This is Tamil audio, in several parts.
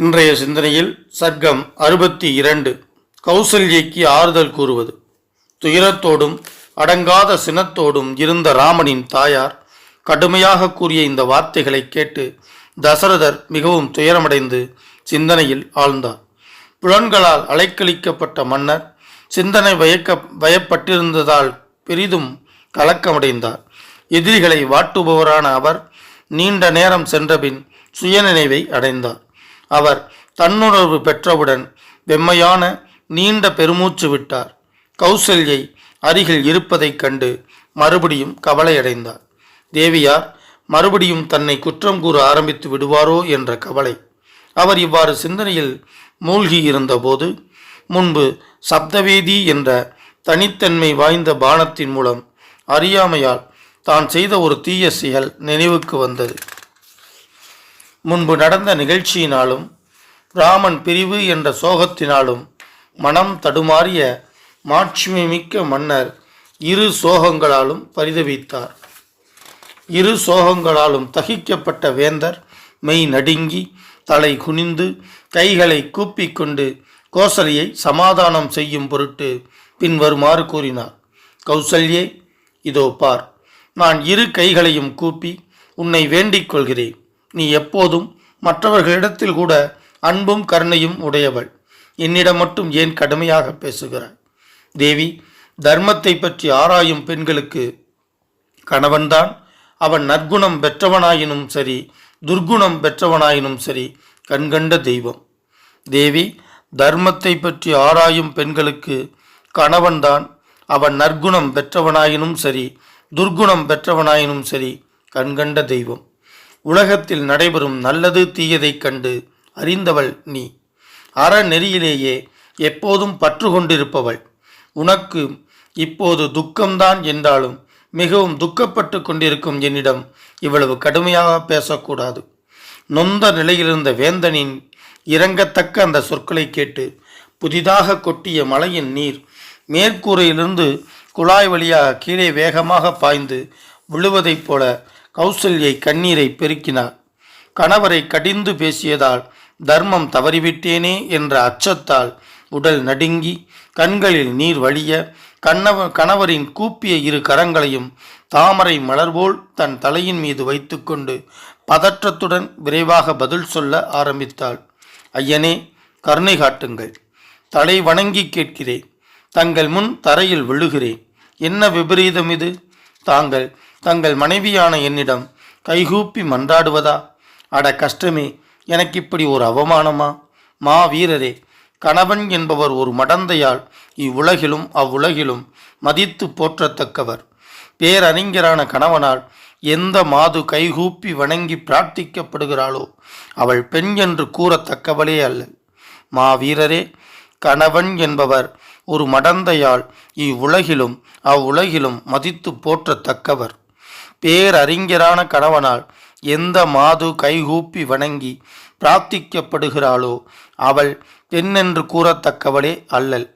இன்றைய சிந்தனையில் சர்க்கம் அறுபத்தி இரண்டு. கௌசல்யக்கு ஆறுதல் கூறுவது. துயரத்தோடும் அடங்காத சினத்தோடும் இருந்த ராமனின் தாயார் கடுமையாக கூறிய இந்த வார்த்தைகளை கேட்டு தசரதர் மிகவும் துயரமடைந்து சிந்தனையில் ஆழ்ந்தார். புலன்களால் அலைக்கழிக்கப்பட்ட மன்னர் சிந்தனை வயக்க வயப்பட்டிருந்ததால் பெரிதும் கலக்கமடைந்தார். எதிரிகளை வாட்டுபவரான அவர் நீண்ட நேரம் சென்றபின் சுயநினைவை அடைந்தார். அவர் தன்னுணர்வு பெற்றவுடன் வெம்மையான நீண்ட பெருமூச்சு விட்டார். கௌசல்யை அருகில் இருப்பதைக் கண்டு மறுபடியும் கவலையடைந்தார். தேவியார் மறுபடியும் தன்னை குற்றம் கூற ஆரம்பித்து விடுவாரோ? என்ற கவலை. அவர் இவ்வாறு சிந்தனையில் மூழ்கி இருந்தபோது முன்பு சப்தவேதி என்ற தனித்தன்மை வாய்ந்த பானத்தின் மூலம் அறியாமையால் தான் செய்த ஒரு தீய செயல் நினைவுக்கு வந்தது. முன்பு நடந்த நிகழ்ச்சியினாலும் ராமன் பிரிவு என்ற சோகத்தினாலும் மனம் தடுமாறிய மாட்சிமிக்க மன்னர் இரு சோகங்களாலும் பரிதவித்தார். இரு சோகங்களாலும் தகிக்கப்பட்ட வேந்தர் மெய் நடுங்கி தலை குனிந்து கைகளை கூப்பிக்கொண்டு கோசலியை சமாதானம் செய்யும் பொருட்டு பின்வருமாறு கூறினார். கௌசல்யே இதோ பார் நான் இரு கைகளையும் கூப்பி உன்னை வேண்டிக் கொள்கிறேன். நீ எப்போதும் மற்றவர்களிடத்தில் கூட அன்பும் கருணையும் உடையவள். என்னிடம் மட்டும் ஏன் கடுமையாக பேசுகிறாய்? தேவி தர்மத்தை பற்றி ஆராயும் பெண்களுக்கு கணவன்தான். அவன் நற்குணம் பெற்றவனாயினும் சரி துர்க்குணம் பெற்றவனாயினும் சரி கண்கண்ட தெய்வம். தேவி தர்மத்தை பற்றி ஆராயும் பெண்களுக்கு கணவன்தான். அவன் நற்குணம் பெற்றவனாயினும் சரி துர்க்குணம் பெற்றவனாயினும் சரி கண்கண்ட தெய்வம். உலகத்தில் நடைபெறும் நல்லது தீயதைக் கண்டு அறிந்தவள் நீ. அற நெறியிலேயே எப்போதும் பற்று கொண்டிருப்பவள் உனக்கு இப்போது துக்கம்தான் என்றாலும் மிகவும் துக்கப்பட்டு கொண்டிருக்கும் என்னிடம் இவ்வளவு கடுமையாக பேசக்கூடாது. நொந்த நிலையிலிருந்த வேந்தனின் இறங்கத்தக்க அந்த சொற்களை கேட்டு புதிதாக கொட்டிய மலையின் நீர் மேற்கூரையிலிருந்து குழாய் வழியாக கீழே வேகமாக பாய்ந்து விழுவதைப் போல கௌசல்யை கண்ணீரை பெருக்கினார். கணவரை கடிந்து பேசியதால் தர்மம் தவறிவிட்டேனே என்ற அச்சத்தால் உடல் நடுங்கி கண்களில் நீர் வழிய கணவ கணவரின் கூப்பிய இரு கரங்களையும் தாமரை மலர்போல் தன் தலையின் மீது வைத்துக்கொண்டு பதற்றத்துடன் விரைவாக பதில் சொல்ல ஆரம்பித்தாள். ஐயனே கருணை காட்டுங்கள். தலை வணங்கி கேட்கிறேன். தங்கள் முன் தரையில் விழுகிறேன். என்ன விபரீதம் இது? தாங்கள் தங்கள் மனைவியான என்னிடம் கைகூப்பி மன்றாடுவதா? அட கஷ்டமே எனக்கு இப்படி ஒரு அவமானமா? மா வீரரே கணவன் என்பவர் ஒரு மடந்தையால் இவ்வுலகிலும் அவ்வுலகிலும் மதித்து போற்றத்தக்கவர். பேரறிஞரான கணவனால் எந்த மாது கைகூப்பி வணங்கி பிரார்த்திக்கப்படுகிறாளோ அவள் பெண் என்று கூறத்தக்கவளே அல்ல. மா வீரரே கணவன் என்பவர் ஒரு மடந்தையால் இவ்வுலகிலும் அவ்வுலகிலும் மதித்து போற்றத்தக்கவர். பேரறிஞரான கணவனால் எந்த மாது கைகூப்பி வணங்கி பிரார்த்திக்கப்படுகிறாளோ அவள் பெண்ணென்று கூறத்தக்கவளே அல்லல்.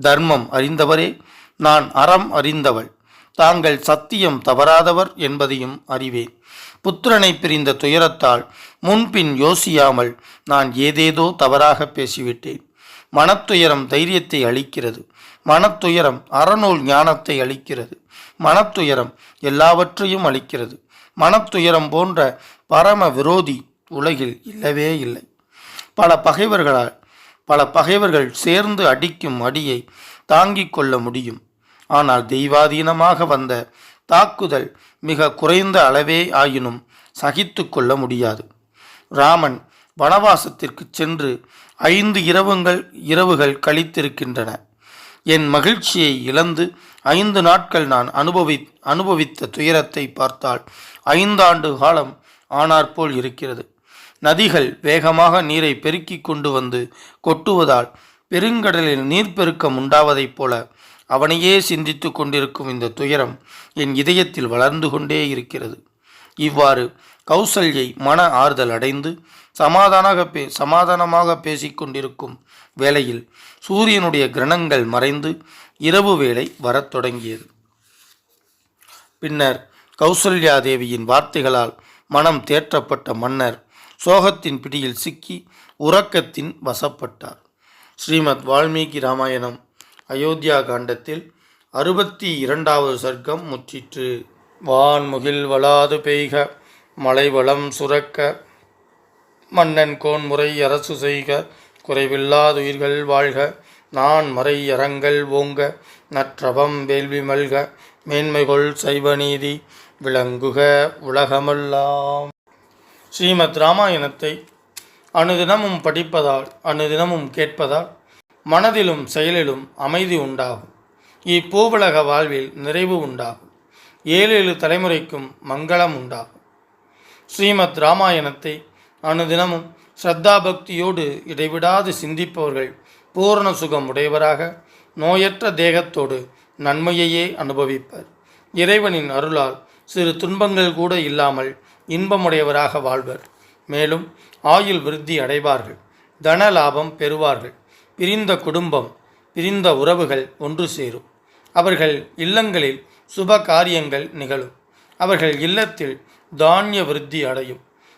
தர்மம் அறிந்தவரே நான் அறம் அறிந்தவள். தாங்கள் சத்தியம் தவறாதவர் என்பதையும் அறிவேன். புத்திரனை பிரிந்த துயரத்தால் முன்பின் யோசியாமல் நான் ஏதேதோ தவறாக பேசிவிட்டேன். மனத்துயரம் தைரியத்தை அளிக்கிறது. மனத்துயரம் அறநூல் ஞானத்தை அளிக்கிறது. மனத்துயரம் எல்லாவற்றையும் அளிக்கிறது. மனத்துயரம் போன்ற பரம விரோதி உலகில் இல்லவே இல்லை. பல பகைவர்களால் பல பகைவர்கள் சேர்ந்து அடிக்கும் அடியை தாங்கிக் கொள்ள முடியும். ஆனால் தெய்வாதீனமாக வந்த தாக்குதல் மிக குறைந்த அளவே ஆயினும் சகித்து கொள்ள முடியாது. ராமன் வனவாசத்திற்கு சென்று ஐந்து இரவுங்கள் இரவுகள் கழித்திருக்கின்றன. என் மகிழ்ச்சியை இழந்து ஐந்து நாட்கள் நான் அனுபவி அனுபவித்த துயரத்தை பார்த்தால் ஐந்தாண்டு காலம் ஆனாற்போல் இருக்கிறது. நதிகள் வேகமாக நீரை பெருக்கிக் கொண்டு வந்து கொட்டுவதால் பெருங்கடலில் நீர்ப்பெருக்கம் உண்டாவதைப் போல அவனையே சிந்தித்து கொண்டிருக்கும் இந்த துயரம் என் இதயத்தில் வளர்ந்து கொண்டே இருக்கிறது. இவ்வாறு கௌசல்யை மன ஆறுதல் அடைந்து சமாதானாக பே சமாதானமாக பேசிக்கொண்டிருக்கும் வேளையில் சூரியனுடைய கிரணங்கள் மறைந்து இரவு வேளை வரத் தொடங்கியது. பின்னர் கௌசல்யா தேவியின் வார்த்தைகளால் மனம் தேற்றப்பட்ட மன்னர் சோகத்தின் பிடியில் சிக்கி உறக்கத்தின் வசப்பட்டார். ஸ்ரீமத் வால்மீகி ராமாயணம் அயோத்தியா காண்டத்தில் அறுபத்தி இரண்டாவது சர்க்கம் முற்றிற்று. வான்முகில் வளாது பெய்க மலைவளம் சுரக்க மன்னன் கோன்முறை அரசு செய்க குறைவில்லாதுயிர்கள் வாழ்க நான் மறை அறங்கள் ஓங்க நற்றவம் வேள்வி மல்க மேன்மைகொள் சைவநீதி விளங்குக உலகமெல்லாம். ஸ்ரீமத் ராமாயணத்தை அனுதினமும் படிப்பதால் அனுதினமும் கேட்பதால் மனதிலும் செயலிலும் அமைதி உண்டாகும். இப்பூவுலக வாழ்வில் நிறைவு உண்டாகும். ஏழேழு தலைமுறைக்கும் மங்களம் உண்டாகும். ஸ்ரீமத் ராமாயணத்தை அனுதினமும் ஸ்ரத்தா பக்தியோடு இடைவிடாது சிந்திப்பவர்கள் பூரண சுகம் உடையவராக நோயற்ற தேகத்தோடு நன்மையையே அனுபவிப்பர். இறைவனின் அருளால் சிறு துன்பங்கள் கூட இல்லாமல் இன்பமுடையவராக வாழ்வர். மேலும் ஆயுள் விருத்தி அடைவார்கள் தன லாபம் பெறுவார்கள் பிரிந்த குடும்பம் பிரிந்த உறவுகள் ஒன்று சேரும். அவர்கள் இல்லங்களில் சுப காரியங்கள் நிகழும். அவர்கள் இல்லத்தில் தானிய விருத்தி அடையும்.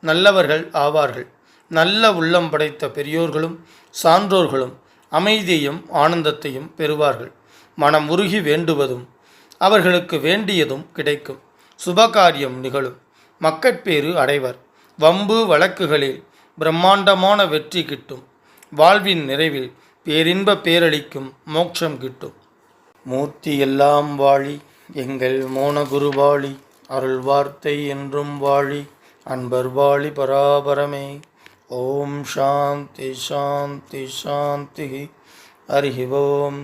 நல்லவர்கள் ஆவார்கள். நல்ல உள்ளம் படைத்த பெரியோர்களும் சான்றோர்களும் அமைதியையும் ஆனந்தத்தையும் பெறுவார்கள். மனம் உருகி வேண்டுவதும் அவர்களுக்கு வேண்டியதும் கிடைக்கும். சுபகாரியம் நிகழும். மக்கட்பேறு அடைவர். வம்பு வழக்குகளில் பிரம்மாண்டமான வெற்றி கிட்டும். வாழ்வின் நிறைவில் பேரின்ப பேரளிக்கும் மோட்சம் கிட்டும். மூர்த்தி எல்லாம் வாழி எங்கள் மோனகுருவாளி அருள் வார்த்தை என்றும் வாழி அன்பர் வாழி பராபரமே ஓம் சாந்தி சாந்தி சாந்தி. ஹரி ஓம்.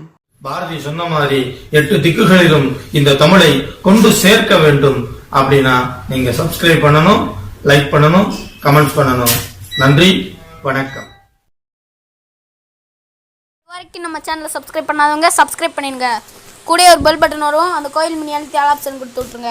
பாரதி சொன்ன மாதிரி எட்டு திக்குகளிலும் இந்த தமிழை கொண்டு சேர்க்க வேண்டும் அப்படின்னா நீங்க சப்ஸ்கிரைப் பண்ணணும் லைக் பண்ணணும் கமெண்ட்ஸ் பண்ணணும். நன்றி வணக்கம். வரைக்கும் நம்ம சேனலை சப்ஸ்கிரைப் பண்ணாதவங்க சப்ஸ்கிரைப் பண்ணிடுங்க. கூடயே ஒரு பெல் பட்டன் வரும் அந்த கோயில் மினி அழுத்தி ஆல் ஆப்ஷன் கொடுத்து விட்ருங்க